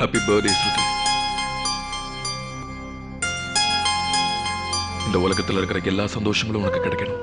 Happy birthday ஸ்ருதி இந்த உலகத்துல இருக்கிற எல்லா சந்தோஷங்களும் உனக்கு கிடைக்கணும்.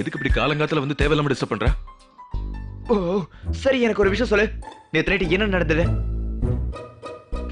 எதுக்கு இப்படி காலங்காத்துல வந்து தேவையில்லாம டிஸ்டர்ப் பண்ற? ஓ சரி எனக்கு ஒரு விஷயம் சொல்லு. நேத்து நைட்டு என்ன நடந்தது?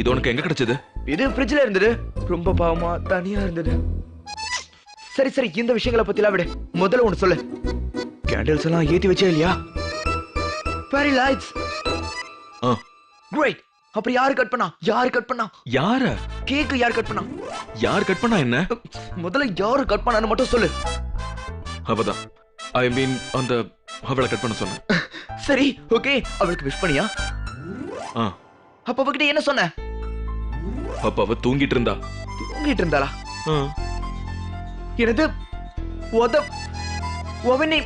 இது உனக்கு எங்க கிடைச்சது? இது ஃப்ரிட்ஜ்ல இருந்தது. ரொம்ப பாவமா தனியா இருந்தது. சரி சரி இந்த விஷயங்களை பத்திலாம் விடு. முதல்ல ஒண்ணு சொல்லு. கேண்டில்ஸ் எல்லாம் ஏத்தி வச்சே இல்லையா? வெரி லைட்ஸ் கிரேட் அப்புறம் யாரு கட் பண்ணா? யாரு கட் பண்ணா? யார? கேக் யார் கட் பண்ணா? யார் கட் பண்ணா என்ன? முதல்ல யாரு கட் பண்ணான்னு மட்டும் சொல்லு. அவதான். ஐ மீன் அந்த அவளை கட் பண்ண சொன்னேன். சரி ஓகே அவளுக்கு விஷ் பண்ணியா? ஆ. அப்ப அவகிட்ட என்ன சொன்ன? அப்ப அவ தூங்கிட்டு இருந்தா. தூங்கிட்டு இருந்தாளா? எனது உத ஒவனி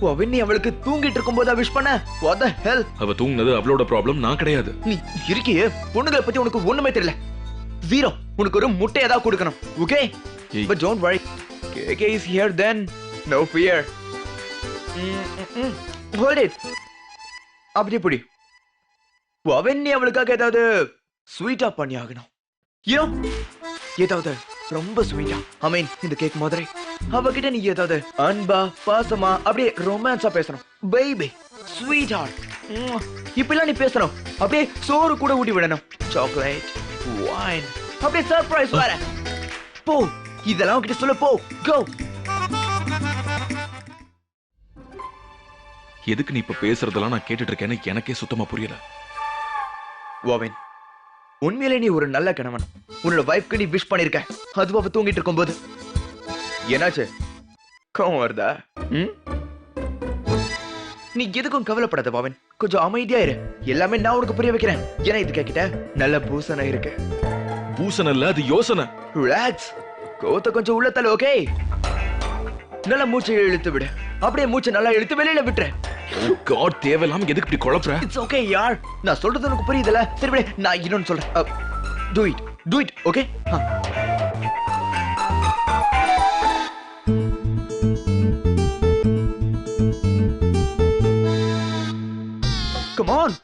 ஒவனி அவளுக்கு தூங்கிட்டு இருக்கும்போது விஷ் பண்ண? What ஹெல் அவ தூங்குனது அவளோட ப்ராப்ளம் நான் கிடையாது. நீ இருக்கியே? பொண்ணுங்களை பத்தி உனக்கு ஒண்ணுமே தெரியல. ஜீரோ உனக்கு ஒரு முட்டை ஏதாவது கொடுக்கணும். Okay. But don't worry K K is here then no fear hold it அப்படி இப்படி அவன் நீ அவளுக்காக ஏதாவது ஸ்வீட்டா பண்ணி ஆகணும். யூ ஏதாவது ரொம்ப ஸ்வீட்டா ஐ மீன் இந்த கேக் மாதிரி. அவகிட்ட நீ ஏதாவது அன்பா பாசமா அப்படியே ரொமான்ஸா பேசணும். பேபி ஸ்வீட் ஹார்ட் இப்பெல்லாம் நீ பேசணும். அப்படியே சோறு கூட ஊட்டி விடணும். சாக்லேட் வைன் அப்படியே சர்ப்ரைஸ் வேற. போ. இதெல்லாம் உன்கிட்ட சொல்ல போ. கோ எதுக்கு நீ இப்ப பேசுறதெல்லாம் நான் கேட்டுட்டு இருக்கேன்னு எனக்கே சுத்தமா புரியல. ஓவன் உண்மையிலே நீ ஒரு நல்ல கணவன். உன்னோட வைஃப்க்கு நீ விஷ் பண்ணிருக்க அதுவும் அவ தூங்கிட்டு இருக்கும்போது. என்னாச்சு? கோவம் வருதா? ம்? நீ எதுக்கும் கவலைப்படாத பாவன் கொஞ்சம் அமைதியா இரு. எல்லாமே நான் உனக்கு புரிய வைக்கிறேன். ஏன்னா இது கேக்கிட்ட? நல்ல பூசணம் இருக்கு. பூசணம் இல்ல அது யோசனை. ரிலாக்ஸ் கோத்த கொஞ்சம் உள்ள தள்ள ஓகே நல்லா மூச்சை இழுத்து விடு. அப்படியே மூச்சை நல்லா இழுத்து வெளியில விட்டுரு. காட் தேவையில்லாம எதுக்கு இப்படி குழப்புற? இட்ஸ் ஓகே யார்? நான் சொல்றது உனக்கு புரியுதுல? சரி விடு நான் இன்னொன்னு சொல்றேன். Do it do it okay come on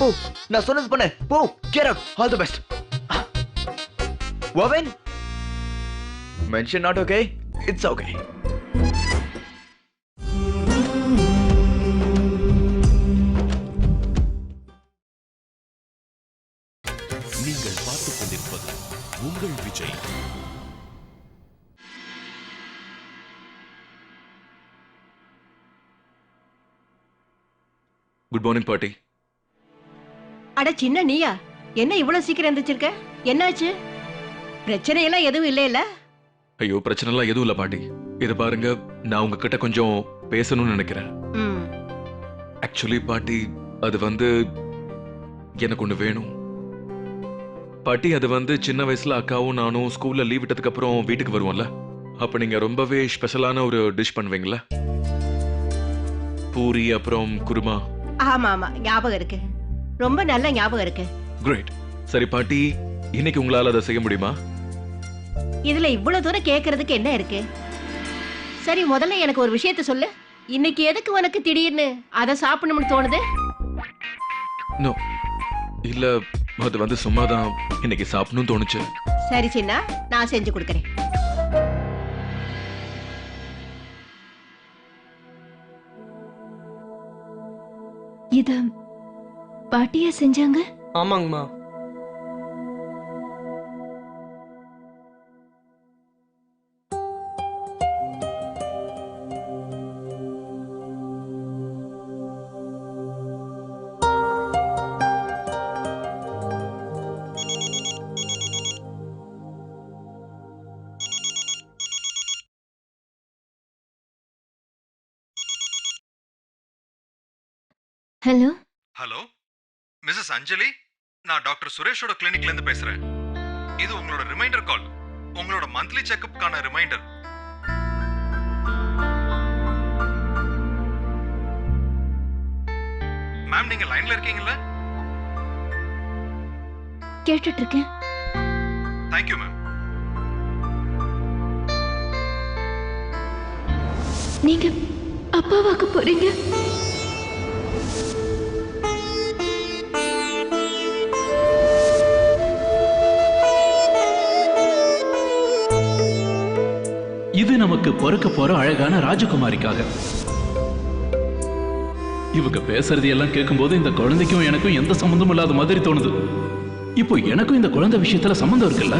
போ நான் சொன்னது பண்ணு. போ get out all the best Owen mention not okay it's okay நீங்கள் பார்த்துக் கொண்டிருப்பது உங்கள் விஜய். குட் மார்னிங் பாட்டி அட சின்ன நீயா என்ன இவ்வளவு சீக்கிரம் எந்திரிச்சிருக்க? என்னாச்சு? பிரச்சனை எல்லாம் எதுவும் இல்லைல்ல ஐயோ பிரச்சனை எல்லாம் எதுவும் இல்ல பாட்டி. இது பாருங்க நான் உங்ககிட்ட கொஞ்சம் பேசணும்னு நினைக்கிறேன். ஆக்சுவலி பாட்டி அது வந்து எனக்கு ஒண்ணு வேணும். பாட்டி அது வந்து சின்ன வயசுல அக்காவும் நானும் ஸ்கூல்ல லீவ் விட்டதுக்கு அப்புறம் வீட்டுக்கு வருவோம்ல. அப்ப நீங்க ரொம்பவே ஸ்பெஷலான ஒரு டிஷ் பண்ணுவீங்களா பூரி அப்புறம் குருமா. ஆமா ஆமா ஞாபகம் இருக்கு. ரொம்ப நல்ல ஞாபகம் இருக்கு. கிரேட் சரி பாட்டி இன்னைக்கு உங்களால அதை செய்ய முடியுமா? இதுல இவ்வளவு தூரம் கேக்குறதுக்கு என்ன இருக்கு? சரி முதல்ல எனக்கு ஒரு விஷயத்த சொல்லு. இன்னைக்கு எதுக்கு உனக்கு திடீர்னு அதை சாப்பிடணும்னு தோணுது? நோ இல்ல அது வந்து சும்மா தான் இன்னைக்கு சாப்பிடணும்னு தோணுச்சு. சரி சின்னா நான் செஞ்சு கொடுக்கறேன். இத பாட்டியா செஞ்சாங்க? ஆமாங்கம்மா. அஞ்சலி நான் டாக்டர் சுரேஷோட கிளினிக்ல இருந்து பேசுறேன். இது உங்களோட ரிமைண்டர் கால். உங்களோட மந்த்லி செக்கப்புக்கான ரிமைண்டர். மேம் நீங்க லைன்ல இருக்கீங்கல்ல? கேட்டுட்டு இருக்கேன் தேங்க்யூ மேம் நீங்க அப்பாவாக்க போறீங்க? நமக்கு பொறுக்க போற அழகான ராஜகுமாரிக்காக. இவங்க பேசுறது எல்லாம் கேட்கும்போது இந்த குழந்தைக்கும் எனக்கும் எந்த சம்மந்தமும் இல்லாத மாதிரி தோணுது. இப்போ எனக்கும் இந்த குழந்தை விஷயத்துல சம்மந்தம் இருக்குல்ல?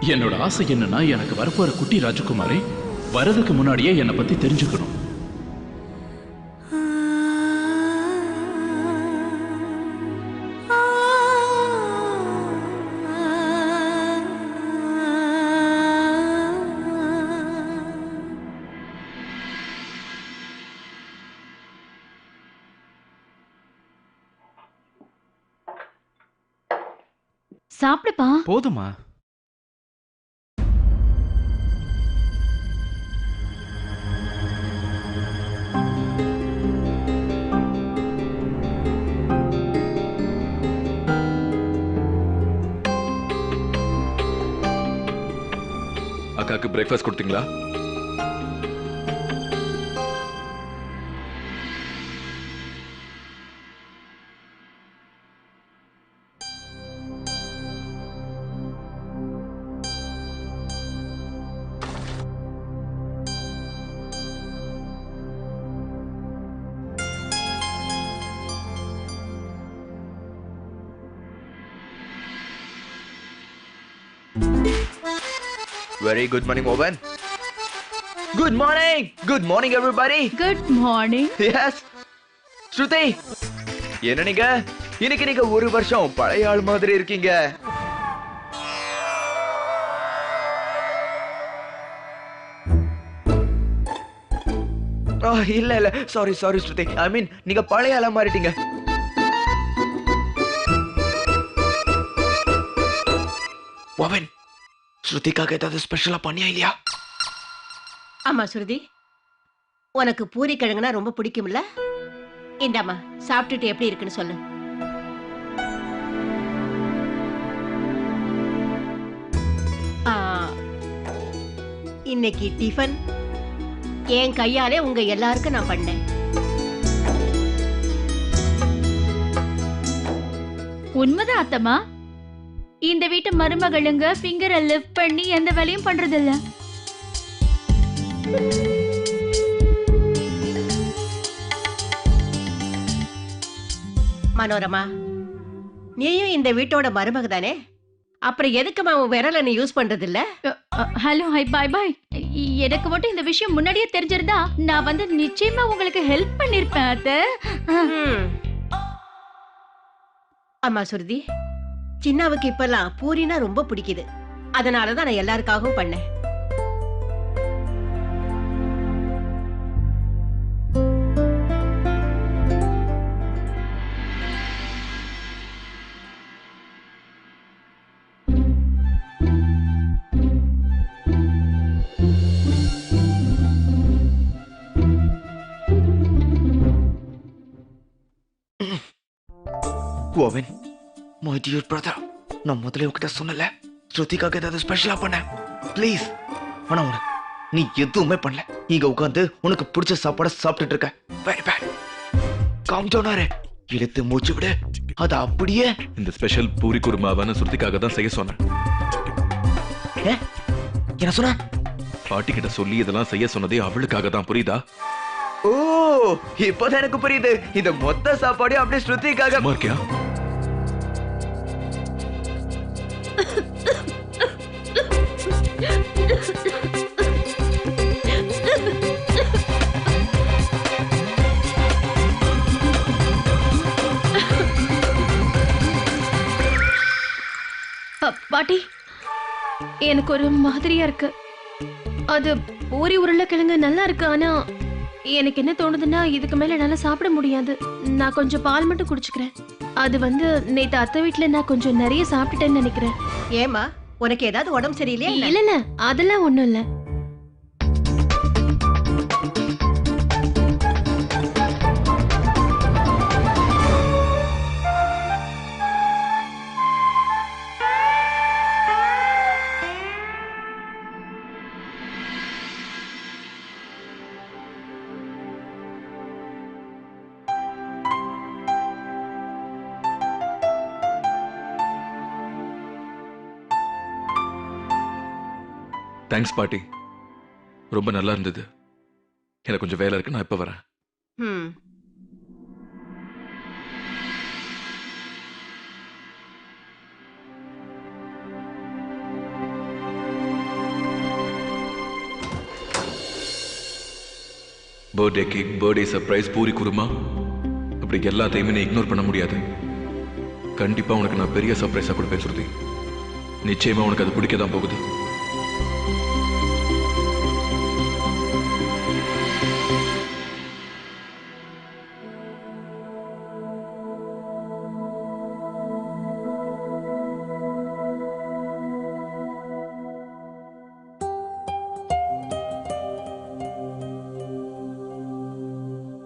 என்னோட ஆசை என்னன்னா எனக்கு வரப்போற குட்டி ராஜகுமாரி வரதுக்கு முன்னாடியே என்னை பத்தி தெரிஞ்சுக்கணும். சாப்பிடுப்பா. போதுமா? அக்காக்கு பிரேக்ஃபாஸ்ட் கொடுத்தீங்களா? Very good morning Owen good morning good morning everybody good morning yes Shruti என்ன நீங்க? இன்னைக்கு நீங்க ஒரு வருஷம் பழைய ஆள் மாதிரி இருக்கீங்க. ஆ, இல்ல இல்ல. சாரி சாரி ஸ்ருதி ஐ மீன் நீங்க பழைய ஆளா மாறிட்டீங்க. ஓவன் ஸ்ருதிக்காக ஏதாவது ஸ்பெஷலா பண்ணியா இல்லையா? ஆமா சுருதி உனக்கு பூரி கிழங்குனா ரொம்ப பிடிக்கும்ல? இந்தாம்மா சாப்பிட்டுட்டு எப்படி இருக்குன்னு சொல்லு. ஆ, இன்னைக்கு டிஃபன் என் கையாலே உங்க எல்லாருக்கும் நான் பண்ணேன். உண்மைதான் அத்தம்மா. இந்த வீட்டு மருமகளுங்க ஃபிங்கரை லிஃப்ட் பண்ணி எந்த வேலையும் பண்றது இல்ல மனோரமா நீயும் இந்த வீட்டோட மருமக தானே? அப்புறம் எதுக்குமா உன் விரலை நீ யூஸ் பண்றது இல்ல ஹலோ ஹை பாய் பாய் எனக்கு மட்டும் இந்த விஷயம் முன்னாடியே தெரிஞ்சிருந்தா நான் வந்து நிச்சயமா உங்களுக்கு ஹெல்ப் பண்ணிருப்பேன் அத்தை. ம். ஆமா சுருதி. சின்னாவுக்கு இப்பெல்லாம் பூரினா ரொம்ப பிடிக்குது. அதனாலதான் நான் எல்லாருக்காகவும் பண்ணேன். மை டியர் பிரதர் நான் முதல்ல உன்கிட்ட சொன்னல ஸ்ருதிக்காக ஏதாவது ஸ்பெஷலா பண்ண ப்ளீஸ் ஆனா உனக்கு நீ எதுவுமே பண்ணல. இங்க உட்காந்து உனக்கு பிடிச்ச சாப்பாட சாப்பிட்டுட்டு இருக்க. வெரி பேட் காம் டவுன் இழுத்து மூச்சு விடு. அது அப்படியே இந்த ஸ்பெஷல் பூரி குருமாவான சுருதிக்காக தான் செய்ய சொன்னேன். என்ன சொன்ன? பாட்டி கிட்ட சொல்லி இதெல்லாம் செய்ய சொன்னதே அவளுக்காக தான் புரியுதா? ஓ இப்போதான் எனக்கு புரியுது. இந்த மொத்த சாப்பாடையும் அப்படியே ஸ்ருதிக்காக இருக்கியா? பாட்டி. எனக்கு ஒரு மாதிரியா இருக்கு. அது பூரி உருளைக்கிழங்கு நல்லா இருக்கு ஆனா எனக்கு என்ன தோணுதுன்னா இதுக்கு மேல என்னால சாப்பிட முடியாது. நான் கொஞ்சம் பால் மட்டும் குடிச்சுக்கிறேன். அது வந்து நேத்து அத்தை வீட்ல நான் கொஞ்சம் நிறைய சாப்பிட்டுட்டேன்னு நினைக்கிறேன். ஏமா உனக்கு ஏதாவது உடம்பு சரியில்லையா? இல்ல இல்ல அதெல்லாம் ஒண்ணும் இல்ல. தேங்க்ஸ் பாட்டி. ரொம்ப நல்லா இருந்தது. எனக்கு கொஞ்சம் வேலை இருக்கு நான் இப்ப வரேன். ம் birthday cake birthday surprise puri kurma. இப்படி எல்லாத்தையுமே நீ இக்னோர் பண்ண முடியாது. கண்டிப்பா உனக்கு நான் பெரிய சர்ப்ரைஸா கொடுப்பேன் சுருதி நிச்சயமா உனக்கு அது பிடிக்க தான் போகுது.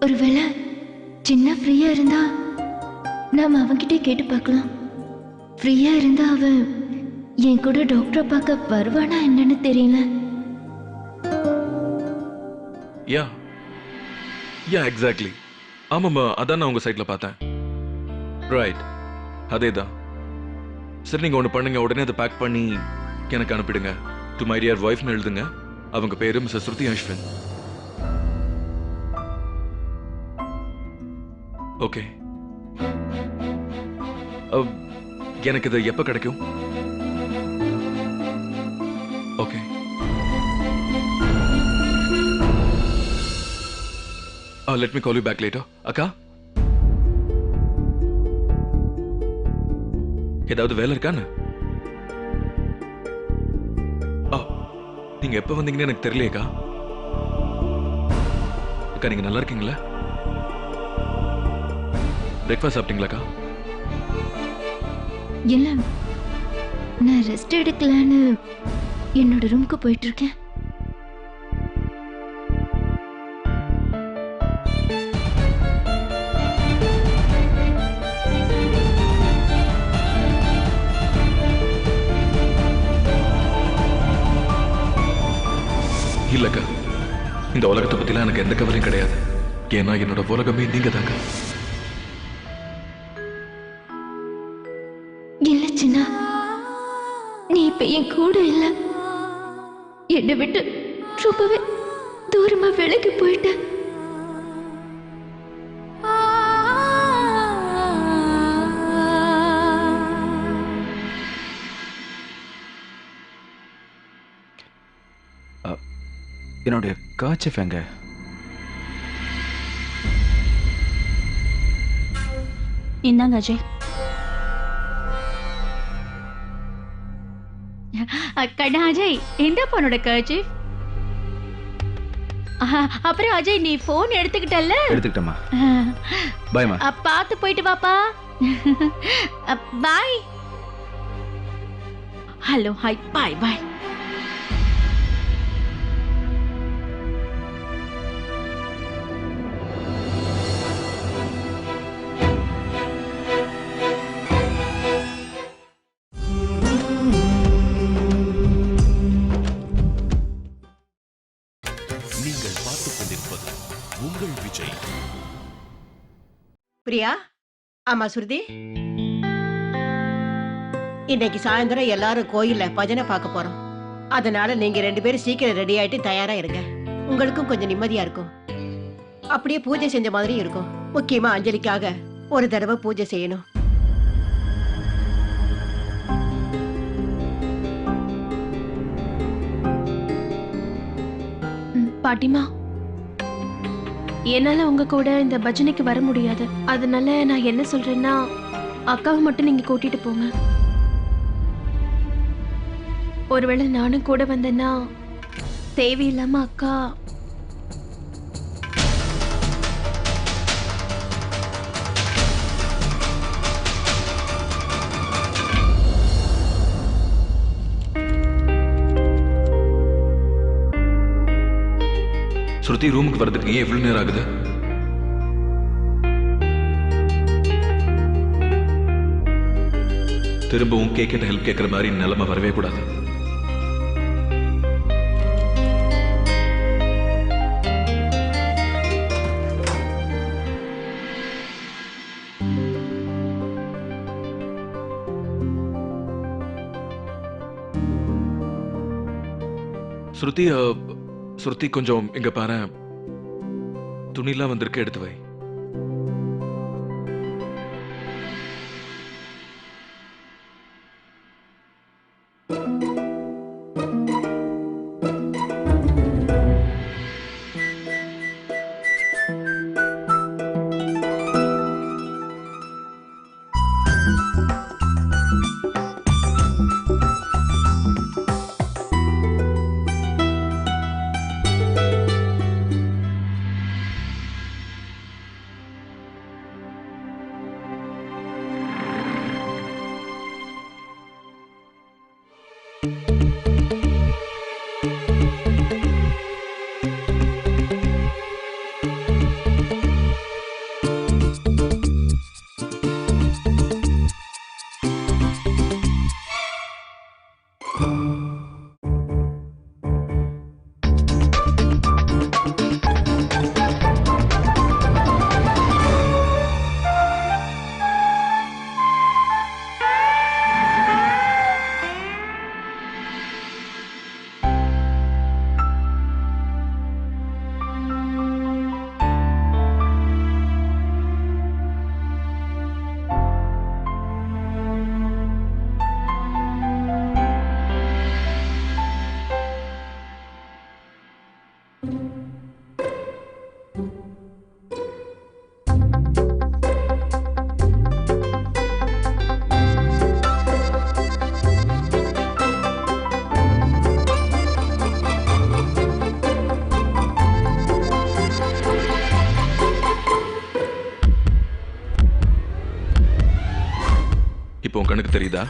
ஒருவேளை சின்ன ஃப்ரீயா இருந்தா நாம அவன்கிட்ட கேட்டு பார்க்கலாம். ஃப்ரீயா இருந்தா அவன் என் கூட டாக்டரை பார்க்க வருவானா என்னன்னு தெரியல. யா. யா எக்ஸாக்ட்லி ஆமாம்மா அதான் நான் உங்க சைட்ல பார்த்தேன். ரைட் அதே தான் சரி நீங்க ஒன்று பண்ணுங்க. உடனே அதை பேக் பண்ணி எனக்கு அனுப்பிடுங்க. டு மை டியர் ஒய்ஃப்னு எழுதுங்க. அவங்க பேரு மிஸ்ஸஸ் ஸ்ருதி அஸ்வின் ஓகே. எனக்கு இது எப்போ கிடைக்கும்? Okay. Let me call you back later அக்கா? ஏதாவது வேலை இருக்கான்னு? நீங்க எப்போ வந்தீங்கன்னு எனக்கு தெரியலையக்கா அக்கா நீங்க நல்லா இருக்கீங்களா? பிரேக்ஃபாஸ்ட் சாப்பிட்டீங்களாக்கா இல்ல. நான் ரெஸ்ட் எடுக்கலான்னு என்னோட ரூமுக்கு போயிட்டு இருக்கேன் இல்லக்கா இந்த உலகத்தை பத்திலாம் எனக்கு எந்த கவலையும் கிடையாது. ஏன்னா என்னோட உலகமே நீங்க தாங்க கூட இல்ல. என்னை விட்டு ரொம்பவே தூரமா விலகி போயிட்ட. என்னுடைய காய்ச்சஃப் எங்க? இந்தாங்க அஜய். கண்ணா அஜய் எந்த பொண்ணோட கர்ச்சீஃப் அப்புறம் அஜய் நீ போன் எடுத்துக்கிட்டல்ல? எடுத்துக்கிட்டேம்மா. பாய்மா பார்த்து போயிட்டு வாப்பா. Bye hello hi bye bye Priya? ஆமா சுருதி. இன்னைக்கு சாயந்தரம் எல்லாரும் கோயில்ல பஜனை பார்க்க போறோம். அதனால நீங்க ரெண்டு பேரும் சீக்கிரம் ரெடி ஆயிட்டு தயாரா இருங்க. உங்களுக்கும் கொஞ்சம் நிம்மதியா இருக்கும். அப்படியே பூஜை செஞ்ச மாதிரி இருக்கும். முக்கியமா அஞ்சலிக்காக ஒரு தடவை பூஜை செய்யணும். பாட்டிமா என்னால உங்க கூட இந்த பஜனைக்கு வர முடியாது. அதனால நான் என்ன சொல்றேன்னா அக்காவை மட்டும் நீங்க கூட்டிட்டு போங்க. ஒருவேளை நானும் கூட வந்தேன்னா தேவையில்லாம அக்கா ஸ்ருதி ரூமுக்கு வரதுக்கு ஏன் எவ்வளவு நேரம் ஆகுது திரும்பவும் கேக்கிட்ட ஹெல்ப் கேட்கிற மாதிரி நிலைமை வரவே கூடாது ஸ்ருதி சுருத்தி கொஞ்சம் இங்க பாரு துணிலாம் வந்திருக்கு எடுத்து வை. இப்போ தெரியுதா?